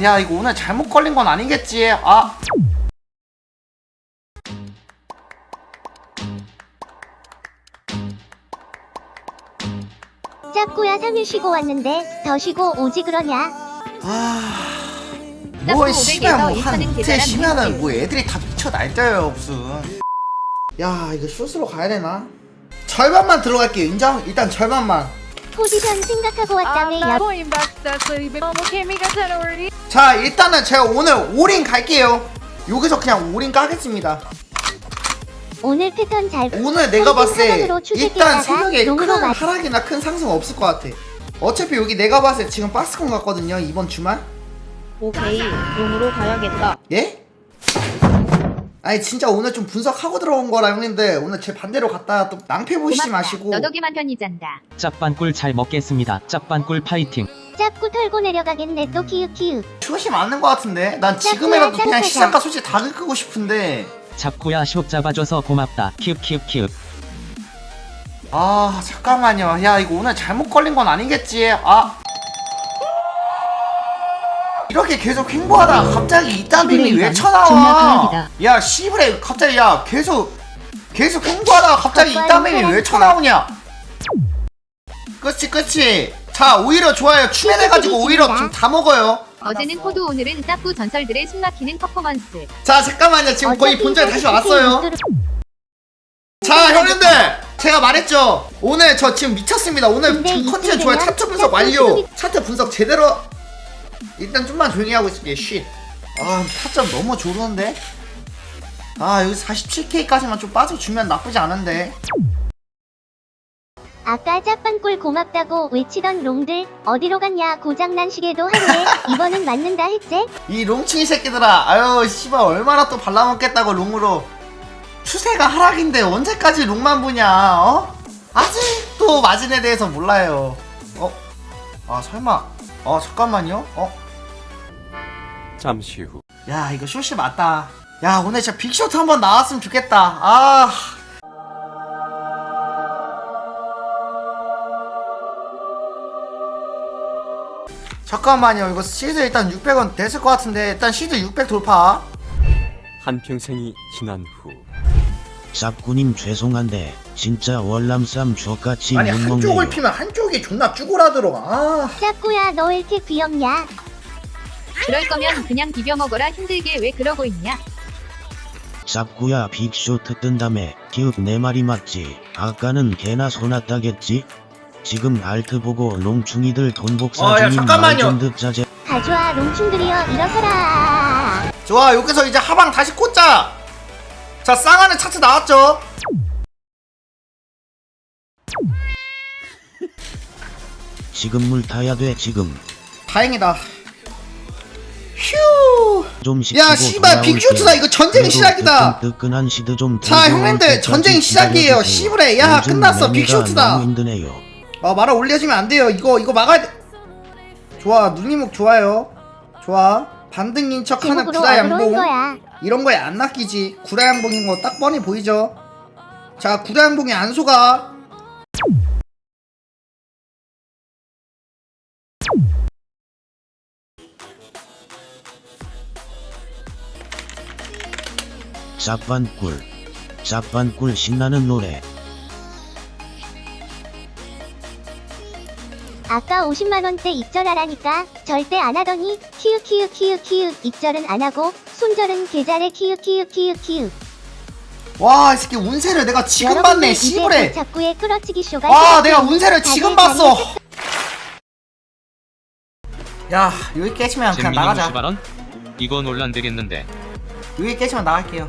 야 이거 오늘 잘못 걸린 건 아니겠지 아 짭구야 3일 쉬고 왔는데 더 쉬고 오지 그러냐? 아... 딱뭐 500에서 씨발 뭐 1,000은 한테 계산한 쉬면은. 뭐 애들이 다 미쳐 날뛰어요 무슨 야 이거 슛으로 가야 되나? 절반만 들어갈게요 인정? 일단 절반만 포지션 생각하고 왔다며. 야. Ako yung basta mo chemical sa lorry. 자 일단은 제가 오늘 올인 갈게요. 여기서 그냥 올인 까겠습니다. 오늘 패턴 잘 오늘 내가 봤을 때 일단 새벽에 큰 가- 하락이나 큰 상승 없을 것 같아. 어차피 여기 내가 봤을 때 지금 박스콘 같거든요 이번 주말. 오케이 룸으로 가야겠다. 예? 아니 진짜 오늘 좀 분석하고 들어온 거라 형님들. 오늘 제 반대로 갔다가 또 낭패 보시지 마시고. 너덕이만 편이잔다. 짭반꿀 잘 먹겠습니다. 짭반꿀 파이팅. 짭구 털고 내려가겠네. 또 키읔 키읔 슛이 맞는 것 같은데. 난 지금이라도 그냥 시작가 솔직히 다 긁고 싶은데. 잡구야 숍 잡아줘서 고맙다. 큐큐큐. 아 잠깐만요. 야 이거 오늘 잘못 걸린 건 아니겠지? 아 이렇게 계속 횡보하다가 갑자기 이딴 빔이 왜 쳐나와. 야 씨브레 갑자기 야 계속 계속 횡보하다가 갑자기 이딴 빔이 왜 쳐나오냐. 그치 그치 자 오히려 좋아요. 추면해가지고 오히려 좀 다 먹어요. 어제는 포도 오늘은 짭구 전설들의 숨막히는 퍼포먼스. 자 잠깐만요. 지금 거의 본전 다시 왔어요. 자 형님들! 제가 말했죠. 오늘 저 지금 미쳤습니다. 오늘 지금 컨텐츠 좋아요. 차트 분석 완료. 차트 분석 제대로 일단 좀만 조용히 하고 있을게요 쉿. 아 타점 너무 조르는데 아 여기 47K까지만 좀 빠져주면 나쁘지 않은데 아까 짭반꿀 고맙다고 외치던 롱들 어디로 갔냐 고장난 시계도 하루에 이번은 맞는다 했제? 이 롱충이 새끼들아 아유 씨발 얼마나 또 발라먹겠다고 롱으로 추세가 하락인데 언제까지 롱만 보냐 어? 아직도 마진에 대해서 몰라요 어? 아 설마. 어 잠깐만요. 어? 잠시 후. 야 이거 쇼시 맞다. 야 오늘 진짜 빅쇼트 한번 나왔으면 좋겠다. 아. 잠깐만요. 이거 시드 일단 600원 됐을 것 같은데 일단 시드 600 돌파. 한 평생이 지난 후. 쌉구님 죄송한데 진짜 월남쌈 족같이 아니 못 한쪽을 먹네요. 피면 한쪽이 존나 쭈그라들어 아 짭구야 너 왜 이렇게 귀엽냐? 그럴 거면 그냥 비벼 먹어라 힘들게 왜 그러고 있냐. 쌉구야 빅쇼트 뜬다며 기읍 내 말이 맞지 아까는 개나 소났다겠지 지금 알트 보고 롱충이들 돈 복사 어, 야, 중인 잠깐만요. 말좀 듣자제 가져와 롱충들이여 일어서라 좋아 여기서 이제 하방 다시 꽂자 자 쌍하는 차트 나왔죠 지금 물 타야 돼 지금 다행이다 휴좀 식히고 야, 씨발. 빅쇼트다. 이거 전쟁 그래도 시작이다. 뜨끈 뜨끈한 시드 좀 자, 들고 형님들, 올 때까지 전쟁 시작이에요. 기다려주세요. 씨부레. 야, 요즘 끝났어. 빅쇼트다. 너무 힘드네요 아 말아 올려주면 안 돼요 이거 이거 막아야 돼 좋아 눈이목 좋아요 좋아 반등인 척 하는 제목으로 구라 양봉? 거야. 이런 거에 안 낚이지. 구라 양봉인 거 딱 뻔히 보이죠? 자 구라 양봉이 안 속아 짭반꿀. 짭반꿀 신나는 노래 아까 50만원대 입절하라니까 절대 안 하더니 키읔 키읔 키읔 키읔 입절은 안 하고 손절은 계좌에 키읔 키읔 키읔 키읔 와 이 새끼 운세를 내가 지금 봤네 씨부레 그 작구의 끌어치기 쇼가 와. 내가 운세를 지금 봤어 야 여기 깨지면 그냥 나가자 50원? 이거 논란 되겠는데. 여기 깨지면 나갈게요